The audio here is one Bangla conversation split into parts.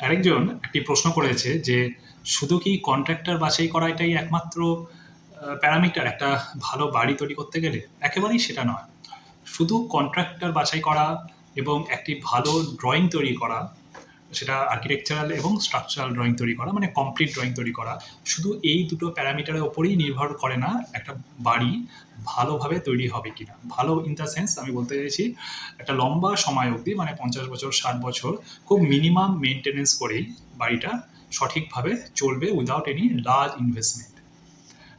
আরেকজন একটি প্রশ্ন করেছে যে, শুধু কি কন্ট্রাক্টর বাছাই করা এটাই একমাত্র প্যারামিটার, একটা ভালো বাড়ি তৈরি করতে গেলে? একেবারেই সেটা নয়। শুধু কন্ট্রাক্টর বাছাই করা এবং একটি ভালো ড্রয়িং তৈরি করা সেটা আর্কিটেকচারাল এবং স্ট্রাকচারাল ড্রয়িং তৈরি করা মানে কমপ্লিট ড্রয়িং তৈরি করা। শুধু এই দুটো প্যারামিটারের ওপরেই নির্ভর করে না একটা বাড়ি ভালোভাবে তৈরি হবে কিনা। ভালো ইন দ্য সেন্স আমি বলতে চাইছি, একটা লম্বা সময় অবধি মানে পঞ্চাশ বছর, ষাট বছর, খুব মিনিমাম মেনটেনেন্স করেই বাড়িটা সঠিকভাবে চলবে উইদাউট এনি লার্জ ইনভেস্টমেন্ট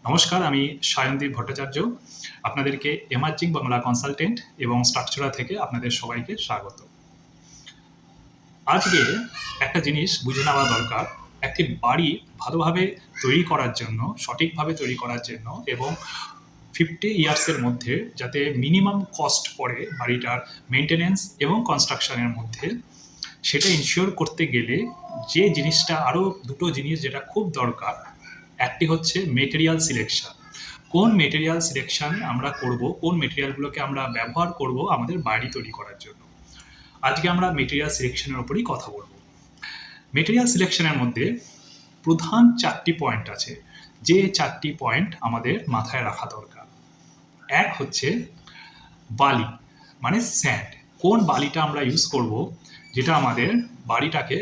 নমস্কার, আমি সায়নদীপ ভট্টাচার্য, আপনাদেরকে এমার্জিং বাংলা কনসালটেন্ট এবং স্ট্রাকচারা থেকে আপনাদের সবাইকে স্বাগত। আজকে একটা জিনিস বুঝে নেওয়া দরকার। একটি বাড়ি ভালোভাবে তৈরি করার জন্য, সঠিকভাবে তৈরি করার জন্য এবং ফিফটি ইয়ার্সের মধ্যে যাতে মিনিমাম কস্ট পড়ে বাড়িটার মেনটেনেন্স এবং কনস্ট্রাকশনের মধ্যে, সেটা ইনশিওর করতে গেলে যে জিনিসটা আরও দুটো জিনিস যেটা খুব দরকার, একটি হচ্ছে মেটেরিয়াল সিলেকশন কোন মেটেরিয়াল সিলেকশন আমরা করব, কোন মেটেরিয়ালগুলোকে আমরা ব্যবহার করব আমাদের বাড়ি তৈরি করার জন্য? আজকে আমরা মেটেরিয়াল সিলেকশনের ওপরই কথা বলব। মেটেরিয়াল সিলেকশনের মধ্যে প্রধান চারটি পয়েন্ট আছে, যে চারটি পয়েন্ট আমাদের মাথায় রাখা দরকার। এক হচ্ছে বালি মানে স্যান্ড কোন বালিটা আমরা ইউজ করব? যেটা আমাদের বাড়িটাকে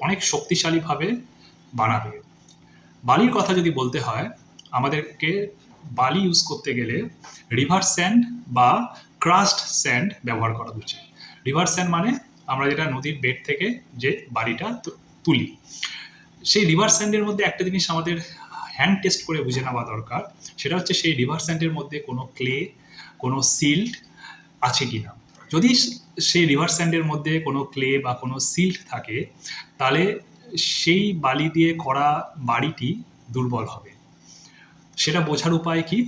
অনেক শক্তিশালীভাবে বানাবে। বালির কথা যদি বলতে হয়, আমাদেরকে বালি ইউজ করতে গেলে রিভার স্যান্ড বা ক্রাস্ট স্যান্ড ব্যবহার করা উচিত। রিভার স্যান্ড মানে আমরা যেটা নদীর বেড থেকে যে বালিটা তুলি। সেই রিভার স্যান্ডের মধ্যে একটা জিনিস আমাদের হ্যান্ড টেস্ট করে বুঝে নেওয়া দরকার, সেটা হচ্ছে সেই রিভার স্যান্ডের মধ্যে কোনো ক্লে কোনো সিল্ট আছে কি না যদি সেই রিভার স্যান্ডের মধ্যে কোনো ক্লে বা কোনো সিল্ট থাকে, তাহলে সেই বালি দিয়ে করা বাড়িটি দুর্বল হবে। সেটা বোঝার উপায় কি?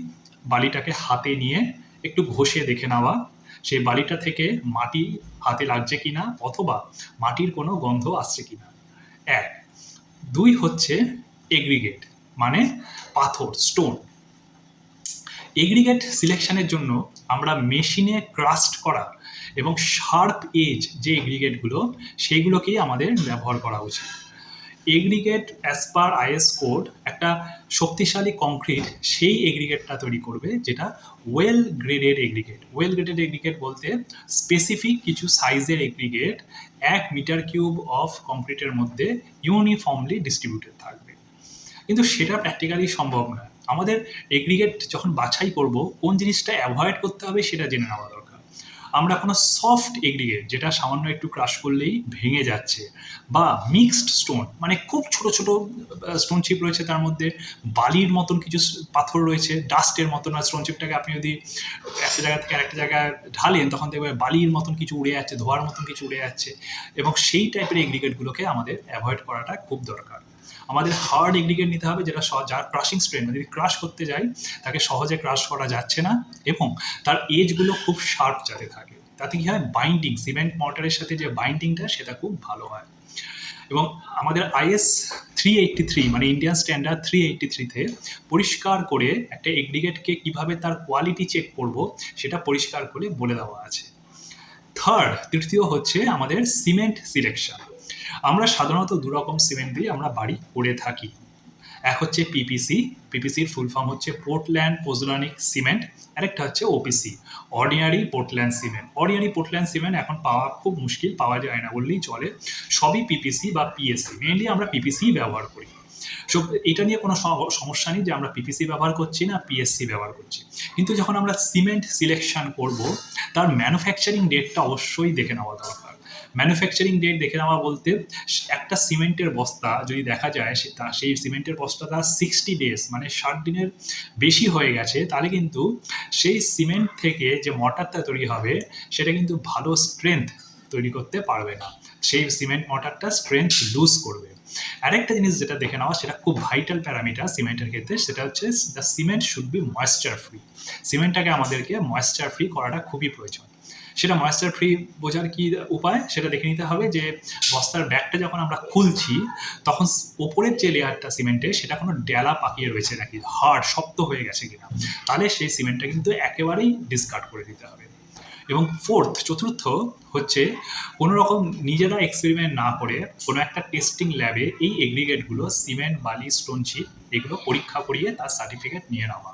বালিটাকে হাতে নিয়ে একটু ঘষে দেখে নেওয়া সেই বালিটা থেকে মাটি হাতে লাগছে কিনা অথবা মাটির কোনো গন্ধ আসছে কিনা? এক। দুই হচ্ছে এগ্রিগেট মানে পাথর, স্টোন। এগ্রিগেট সিলেকশনের জন্য আমরা মেশিনে ক্রাস্ট করা এবং শার্প এজ যে এগ্রিগেটগুলো, সেইগুলোকেই আমাদের ব্যবহার করা উচিত। Aggregate as per IS code একটা শক্তিশালী কংক্রিট সেই এগ্রিগেটটা তৈরি করবে, যেটা well graded aggregate well graded aggregate বলতে স্পেসিফিক কিছু সাইজের এগ্রিগেট এক মিটার কিউব অফ কংক্রিটের মধ্যে ইউনিফর্মলি ডিস্ট্রিবিউটেড থাকবে। কিন্তু সেটা প্র্যাকটিক্যালি সম্ভব নয়। আমাদের এগ্রিগেট যখন বাছাই করব, কোন জিনিসটা অ্যাভয়েড করতে হবে সেটা জেনে নেওয়া দরকার। আমরা কোনো সফট এগ্রিগেট যেটা সামান্য একটু ক্রাশ করলেই ভেঙে যাচ্ছে, বা মিক্সড স্টোন মানে খুব ছোট ছোট স্টোন চিপ রয়েছে তার মধ্যে, বালির মতন কিছু পাথর রয়েছে ডাস্টের মতন, আর স্টোন চিপটাকে আপনি যদি একটা জায়গা থেকে আরেকটা জায়গায় ঢালেন, তখন দেখবেন বালির মতন কিছু উড়ে যাচ্ছে, ধোয়ার মতন কিছু উড়ে যাচ্ছে, এবং সেই টাইপের এগ্রিগেটগুলোকে আমাদের অ্যাভয়েড করাটা খুব দরকার। আমাদের হার্ড এগ্রিগেট নিতে হবে, যেটা যার ক্রাশিং স্ট্রেন যদি ক্রাশ করতে যাই, তাকে সহজে ক্রাশ করা যাচ্ছে না এবং তার এজগুলো খুব শার্প যাতে থাকে। তাতে কী হয়? বাইন্ডিং সিমেন্ট মর্টারের সাথে যে বাইন্ডিংটা সেটা খুব ভালো হয়। এবং আমাদের আইএস থ্রি এইটটি থ্রি মানে ইন্ডিয়ান স্ট্যান্ডার্ড থ্রি এইটটি থ্রিতে পরিষ্কার করে একটা এগ্রিগেটকে কীভাবে তার কোয়ালিটি চেক করব, সেটা পরিষ্কার করে বলে দেওয়া আছে। থার্ড তৃতীয় হচ্ছে আমাদের সিমেন্ট সিলেকশন আমরা সাধারণত দু রকম সিমেন্ট দিয়ে আমরা বাড়ি করে থাকি। এক হচ্ছে পিপিসি পিপিসির ফুল ফর্ম হচ্ছে পোর্টল্যান্ড পোজলানিক সিমেন্ট আরেকটা হচ্ছে OPC ordinary Portland cement ordinary Portland cement এখন পাওয়া খুব মুশকিল, পাওয়া যায় না, বললেই চলে। সবই পিপিসি বা পিএসসি মেনলি আমরা পিপিসি ব্যবহার করি। সো, এটা নিয়ে কোনো সমস্যা নেই যে আমরা পিপিসি ব্যবহার করছি না পিএসসি ব্যবহার করছি। কিন্তু যখন আমরা সিমেন্ট সিলেকশন করব, তার ম্যানুফ্যাকচারিং ডেটটা অবশ্যই দেখে নেওয়া দরকার। ম্যানুফ্যাকচারিং ডেট দেখে নেওয়া বলতে একটা সিমেন্টের বস্তা যদি দেখা যায় সেটা সেই সিমেন্টের বস্তাটা সিক্সটি ডেজ মানে ষাট দিনের বেশি হয়ে গেছে, তাহলে কিন্তু সেই সিমেন্ট থেকে যে মটারটা তৈরি হবে, সেটা কিন্তু ভালো স্ট্রেংথ তৈরি করতে পারবে না। সেই সিমেন্ট মটারটা স্ট্রেংথ লুজ করবে। আরেকটা জিনিস যেটা দেখে নেওয়া, সেটা খুব ভাইটাল প্যারামিটার সিমেন্টের ক্ষেত্রে, সেটা হচ্ছে the cement should be moisture free সিমেন্টটাকে আমাদেরকে ময়েশ্চার ফ্রি করাটা খুবই প্রয়োজন। সেটা ময়েশ্চার ফ্রি বোঝার কি উপায়? সেটা দেখে নিতে হবে যে বস্তার ব্যাগটা যখন আমরা খুলছি, তখন ওপরের যে লেয়ারটা সিমেন্টের সেটা কোনো ডেলা পাকিয়ে রয়েছে নাকি? হার্ড শক্ত হয়ে গেছে কিনা? তাহলে সেই সিমেন্টটা কিন্তু একেবারেই ডিসকার্ড করে দিতে হবে। এবং ফোর্থ চতুর্থ হচ্ছে কোনো রকম নিজেরা এক্সপেরিমেন্ট না করে কোনো একটা টেস্টিং ল্যাবে এই এগ্রিগেটগুলো সিমেন্ট বালি স্টোন চিপ এগুলো পরীক্ষা করিয়ে তার সার্টিফিকেট নিয়ে নেওয়া।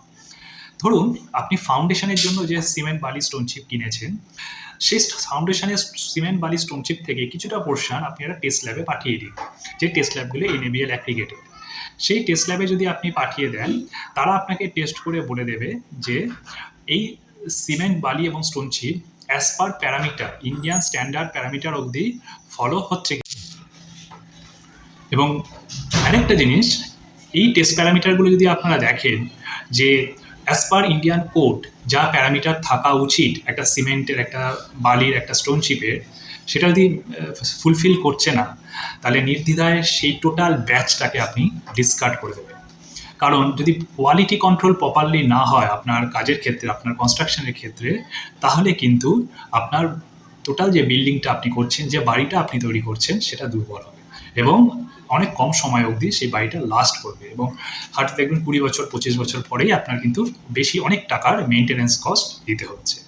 ধরুন, আপনি ফাউন্ডেশনের জন্য যে সিমেন্ট বালি স্টোন চিপ কিনেছেন, সেই ফাউন্ডেশনের সিমেন্ট বালি স্টোন চিপ থেকে কিছুটা পোর্শন আপনি একটা টেস্ট ল্যাবে পাঠিয়ে দিন, যে টেস্ট ল্যাবগুলো এনএবিএল অ্যাগ্রিগেটেড সেই টেস্ট ল্যাবে যদি আপনি পাঠিয়ে দেন, তারা আপনাকে টেস্ট করে বলে দেবে যে এই সিমেন্ট বালি এবং stone chip as per parameter Indian standard parameter অবধি ফলো হচ্ছে এবং আরেকটা জিনিস, এই টেস্ট প্যারামিটারগুলো যদি আপনারা দেখেন, যে অ্যাজ পার ইন্ডিয়ান কোড যা প্যারামিটার থাকা উচিত একটা সিমেন্টের একটা বালির, একটা স্টোন চিপের সেটা যদি ফুলফিল করছে না, তাহলে নির্দ্বিধায় সেই টোটাল ব্যাচটাকে আপনি ডিসকার্ড করে দেবেন। কারণ যদি কোয়ালিটি কন্ট্রোল প্রপারলি না হয় আপনার কাজের ক্ষেত্রে, আপনার কনস্ট্রাকশনের ক্ষেত্রে, তাহলে কিন্তু আপনার টোটাল যে বিল্ডিংটা আপনি করছেন, যে বাড়িটা আপনি তৈরি করছেন, সেটা দুর্বল হবে। এবং অনেক কম সময় অবধি সেই বাড়িটা লাস্ট করবে এবং হয়তো দেখবেন কুড়ি বছর, পঁচিশ বছর পরেই আপনার কিন্তু বেশি অনেক টাকার মেনটেন্যান্স কস্ট দিতে হচ্ছে।